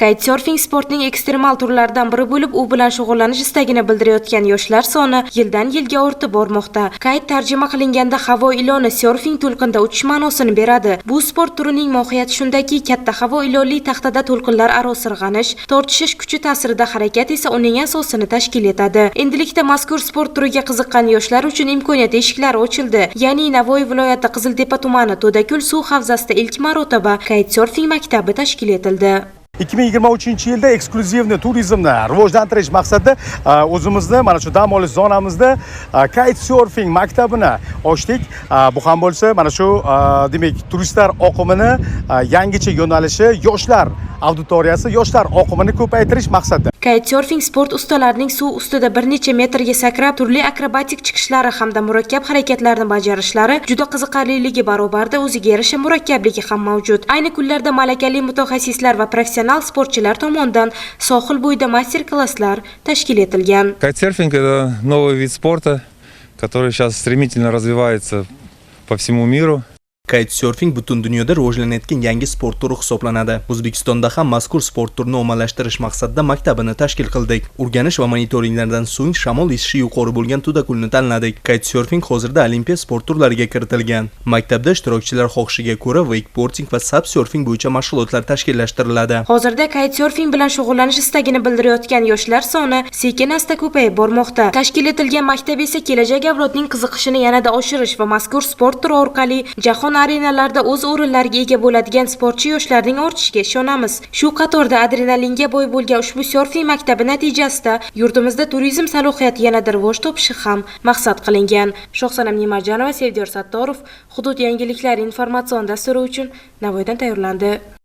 Kitesurfing sportning ekstremal turlaridan biri bo'lib, u bilan shug'ullanish istagini bildirayotgan yoshlar soni yildan yilga ortib bormoqda. Kite tarjima qilinganda havo iloni surfing to'lqinda uchish ma'nosini beradi. Bu sport turining mohiyati shundaki, katta havo ilonli taxtada to'lqinlar aro sirg'anish, tortishish kuchi ta'sirida harakat esa uning asosini tashkil etadi. Endilikda mazkur sport turiga qiziqqan yoshlar uchun imkoniyat eshiklari ochildi. Ya'ni Navoiy viloyati Qiziltepa tumani To'dakul suv havzasida ilk marotaba kitesurfing maktabi tashkil etildi. 2023 yilda eksklyuzivniy turizmni rivojlantirish maqsadida a, o'zimizni mana shu dam olish zonamizda a, kite surfing maktabini ochdik. A, bu ham bo'lsa mana shu demak turistlar oqimini yangicha yo'nalishi yoshlar auditoriyasi yoshlar oqimini ko'paytirish maqsadida Kitesurfing sport ustalarining suv ustida bir necha metrga sakrab turli akrobatik chiqishlari hamda murakkab harakatlarni bajarishlari juda qiziqarliligi barobarida o'ziga yarasha murakkabligi ham mavjud. Ayni kunlarda malakali mutaxassislar va professional sportchilar tomonidan sohil bo'yida master-klasslar tashkil etilgan. Кайтсерфинг – это новый вид спорта, который сейчас стремительно развивается по всему миру. Kitesurfing butun dunyoda rivojlanayotgan yangi sport turi hisoblanadi. O'zbekistonda ham mazkur sport turini ommalashtirish maqsadida maktabini tashkil qildik. O'rganish va monitoringlardan so'ng shamol esishi yuqori bo'lgan Tudakulni tanladik. Kitesurfing hozirda olimpiya sport turlariga kiritilgan. Maktabda ishtirokchilar xohishiga ko'ra wakeboarding va subsurfing bo'yicha mashg'ulotlar tashkillashtiriladi. Hozirda kitesurfing bilan shug'ullanish istagini bildirayotgan yoshlar soni sekin-asta ko'payib bormoqda. Tashkil etilgan maktab esa kelajak avlodning qiziqishini yanada oshirish va mazkur sport turi orqali jahon arenalarda o'z o'rinlariga ega bo'ladigan sportchi yoshlarning ortishiga ishonamiz. Shu qatorda adrenalinga boy bo'lgan ushbu surfing maktabi natijasida yurtimizda turizm salohiyati yanada rivoj topishi ham maqsad qilingan. Shohsanam Nemarjanova, Sevdiyor Sattorov, Hudud yangiliklari informatsion dasturi uchun Navoiydan tayyorlandi.